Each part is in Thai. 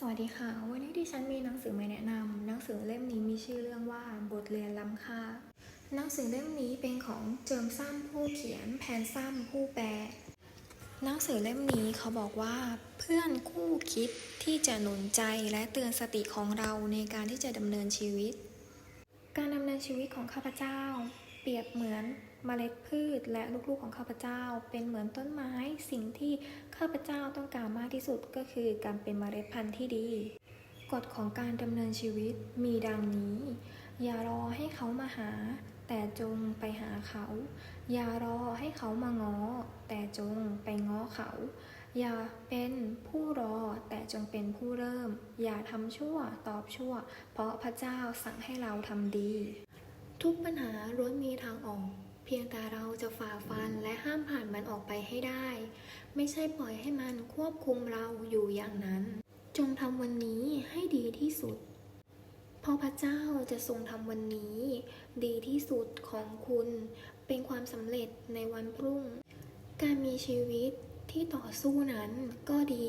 สวัสดีค่ะ วันนี้ดิฉันมีหนังสือมาแนะนำหนังสือเล่มนี้มีชื่อเรื่องว่าบทเรียนล้ำค่า หนังสือเล่มนี้เป็นของเจิมซ้ำผู้เขียน แพนซ้ำผู้แปล หนังสือเล่มนี้เขาบอกว่า เพื่อนคู่คิดที่จะหนุนใจและเตือนสติของเราในการที่จะดำเนินชีวิต การดำเนินชีวิตของข้าพเจ้า รียบเหมือนเมล็ดพืชและลูกๆของข้าพเจ้า เป็นเหมือนต้นไม้สิ่งที่ข้าพเจ้าต้องการมากที่สุดก็คือการเป็นเมล็ดพันธุ์ที่ดี กฎของการดำเนินชีวิตมีดังนี้ อย่ารอให้เขามาหา แต่จงไปหาเขา อย่ารอให้เขามาง้อ แต่จงไปง้อเขา อย่าเป็นผู้รอแต่จงเป็นผู้เริ่ม อย่าทำชั่วตอบชั่ว เพราะพระเจ้าสั่งให้เราทำดี ทุกปัญหาล้วนมีทางออก เพียงแต่เราจะฝ่าฟันและห้ามผ่านมันออกไปให้ได้ ไม่ใช่ปล่อยให้มันควบคุมเราอยู่อย่างนั้น จงทำวันนี้ให้ดีที่สุด เพราะพระเจ้าจะทรงทำวันนี้ ดีที่สุดของคุณ เป็นความสำเร็จในวันพรุ่ง การมีชีวิตที่ต่อสู้นั้นก็ดี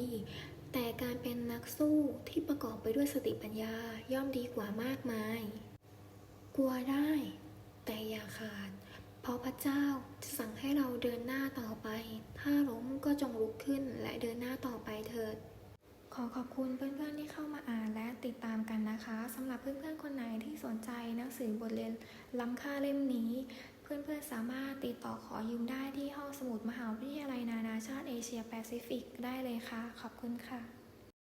แต่การเป็นนักสู้ที่ประกอบไปด้วยสติปัญญาย่อมดีกว่ามากมาย กลัวได้ แต่อย่าขาด เพราะพระเจ้าจะสั่งให้เราเดินหน้าต่อไป ถ้าล้มก็จงลุกขึ้นและเดินหน้าต่อไปเถิด ขอขอบคุณเพื่อนๆที่เข้ามาอ่านและติดตามกันนะคะสำหรับเพื่อนๆคนไหนที่สนใจหนังสือบทเรียนล้ำค่าเล่มนี้ เพื่อนๆสามารถติดต่อขอยืมได้ที่ห้องสมุดมหาวิทยาลัยนานาชาติเอเชียแปซิฟิกได้เลยค่ะ ขอบคุณค่ะ